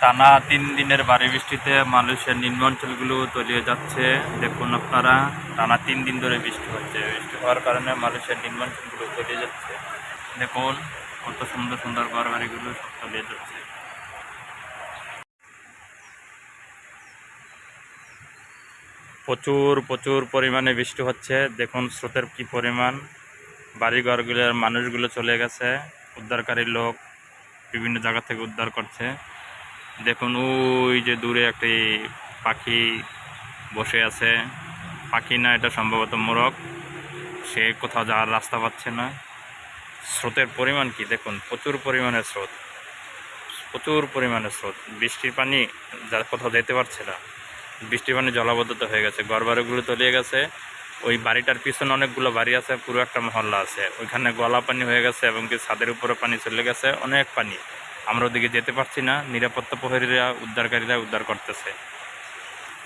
টানা তিন দিনের ভারী বৃষ্টিতে মালয়েশিয়ার নিম্ন অঞ্চলগুলো তলিয়ে যাচ্ছে। দেখুন আপনারা, টানা তিন দিন ধরে বৃষ্টি হচ্ছে। বৃষ্টি হওয়ার কারণে মালয়েশিয়ার নিম্ন অঞ্চলগুলো তলিয়ে যাচ্ছে। দেখুন কত সুন্দর সুন্দর ঘর বাড়িগুলো সব তলিয়ে যাচ্ছে। প্রচুর প্রচুর পরিমাণে বৃষ্টি হচ্ছে। দেখুন স্রোতের কি পরিমাণ। বাড়িঘরগুলোর মানুষগুলো চলে গেছে। উদ্ধারকারী লোক বিভিন্ন জায়গা থেকে উদ্ধার করছে। দেখুন, ওই যে দূরে একটি পাখি বসে আছে। পাখি না, এটা সম্ভবত মোরগ। সে কোথাও যাওয়ার রাস্তা পাচ্ছে না। স্রোতের পরিমাণ কি? দেখুন, প্রচুর পরিমাণে স্রোত। প্রচুর পরিমাণে স্রোত। বৃষ্টির পানি যা কোথাও যেতে পারছে না। বৃষ্টির পানি জলাবদ্ধতা হয়ে গেছে। ঘর বাড়িগুলো তলিয়ে গেছে। ওই বাড়িটার পিছনে অনেকগুলো বাড়ি আছে, পুরো একটা মহল্লা আছে। ওইখানে গলা পানি হয়ে গেছে এবং কি ছাদের উপরে পানি চলে গেছে, অনেক পানি। আমরা ওদিকে যেতে পারছি না। নিরাপত্তা প্রহরীরা উদ্ধারকারীরা উদ্ধার করতেছে।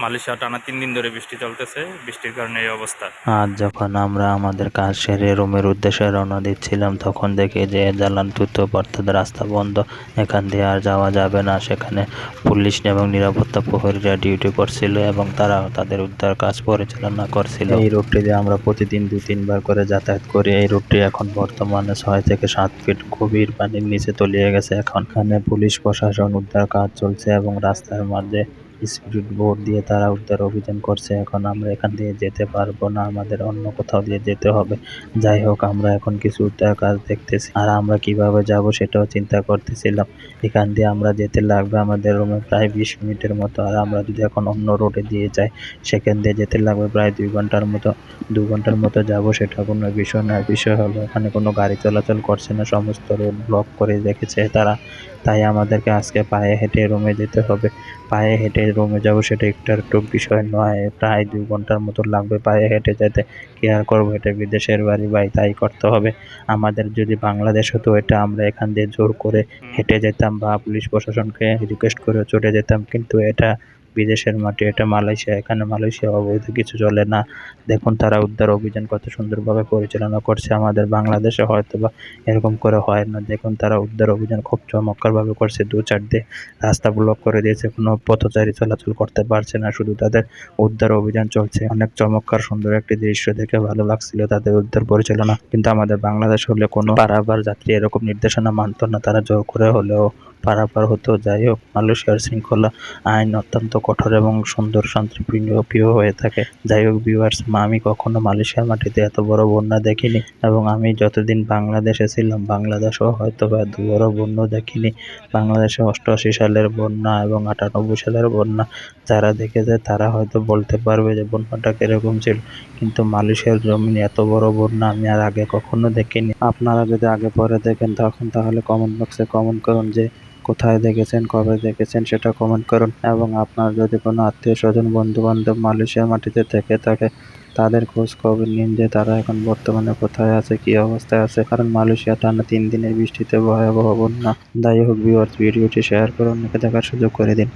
মালয়েশিয়া টানা তিন দিন ধরে বৃষ্টি চলতেছে। বৃষ্টির কারণে এই অবস্থা। আজ যখন আমরা আমাদের কাজ সেরে রুমের উদ্দেশ্যে রওনা দিচ্ছিলাম তখন দেখি যে জালানপুত অর্থাৎ রাস্তা বন্ধ। এখান দিয়ে আর যাওয়া যাবে না। সেখানে পুলিশ এবং নিরাপত্তা প্রহরীরা ডিউটি করছিল এবং তারা তাদের উদ্ধার কাজ পরিচালনা করছিল। এই রুটটি দিয়ে আমরা প্রতিদিন দু তিনবার করে যাতায়াত করি। এই রুটটি এখন বর্তমানে ছয় থেকে সাত ফিট গভীর পানির নিচে তলিয়ে গেছে। এখন এখানে পুলিশ প্রশাসন উদ্ধার কাজ চলছে এবং রাস্তার মাঝে স্পিড বোট দিয়ে তারা উদ্ধার অভিযান করছে। এখন আমরা এখান দিয়ে যেতে পারব না, আমাদের অন্য কোথাও দিয়ে যেতে হবে। যাই হোক, আমরা এখন কিছু উদ্ধার কাজ দেখতেছি। আর আমরা কীভাবে যাব সেটাও চিন্তা করতেছিলাম। এখান দিয়ে আমরা যেতে লাগবে আমাদের রুমে প্রায় বিশ মিনিটের মতো। আর আমরা যদি এখন অন্য রোডে দিয়ে যাই, সেখান দিয়ে যেতে লাগবে প্রায় দুই ঘণ্টার মতো। দু ঘণ্টার মতো যাব সেটা কোনো বিষয় না। বিষয় হলো, এখানে কোনো গাড়ি চলাচল করছে না, সমস্ত রোড ব্লক করে রেখেছে তারা। তাই আমাদেরকে আজকে পায়ে হেঁটে রুমে যেতে হবে। পায়ে হেঁটে রুমে যাব সেটা একটু একটু বিষয় নয়। প্রায় দুই ঘণ্টার মতো লাগবে পায়ে হেঁটে যেতে। কী আর করব এটা বিদেশের বাড়ি বাই তাই করতে হবে। আমাদের যদি বাংলাদেশ হতো এটা আমরা এখান দিয়ে জোর করে হেঁটে যেতাম বা পুলিশ প্রশাসনকে রিকোয়েস্ট করে চলে যেতাম। কিন্তু এটা বিদেশের মাটি, এটা মালয়েশিয়া, এখানে মালয়েশিয়া অবৈধ কিছু চলে না। দেখুন, তারা উদ্ধার অভিযান কত সুন্দরভাবে পরিচালনা করছে। আমাদের বাংলাদেশে হয়তো বা এরকম করে হয় না। দেখুন, তারা উদ্ধার অভিযান খুব চমৎকারভাবে করছে। দু চার দিয়ে রাস্তা ব্লক করে দিয়েছে। কোনো পথচারী চলাচল করতে পারছে না। শুধু তাদের উদ্ধার অভিযান চলছে। অনেক চমৎকার, সুন্দর একটি দৃশ্য দেখে ভালো লাগছিল তাদের উদ্ধার পরিচালনা। কিন্তু আমাদের বাংলাদেশ হলে কোনো পারাবার যাত্রী এরকম নির্দেশনা মানতো না। তারা জোর করে হলেও পারাপার হতো। যাই হোক, মালয়েশিয়ার শৃঙ্খলা আইন অত্যন্ত কঠোর এবং সুন্দর শান্তিপ্রিয় হয়ে থাকে। যাই হোক ভিউয়ার্স আমি কখনো মালয়েশিয়ার মাটিতে এত বড় বন্যা দেখিনি এবং আমি যতদিন বাংলাদেশে ছিলাম, বাংলাদেশেও হয়তো বা এত বড় বন্যা দেখিনি। বাংলাদেশে অষ্টআশি সালের বন্যা এবং আটানব্বই সালের বন্যা যারা দেখেছে, তারা হয়তো বলতে পারবে যে বন্যাটা কীরকম ছিল। কিন্তু মালয়েশিয়ার জমিনে এত বড় বন্যা আমি আর আগে কখনো দেখিনি। আপনারা যদি আগে পরে দেখেন তখন তাহলে কমেন্ট বক্সে কমেন্ট করুন যে কোথায় দেখেছেন, কবে দেখেছেন সেটা কমেন্ট করুন এবং আপনার যদি কোনো আত্মীয় স্বজন বন্ধু বান্ধব মালয়েশিয়ার মাটিতে থেকে থাকে, তাদের খোঁজ খবর নিন যে তারা এখন বর্তমানে কোথায় আছে, কি অবস্থায় আছে। কারণ মালয়েশিয়া টানা তিন দিনের বৃষ্টিতে ভয়াবহ বন্যা। যাই হোক ভিউয়ার্স ভিডিওটি শেয়ার করুন দেখার সুযোগ করে দিন।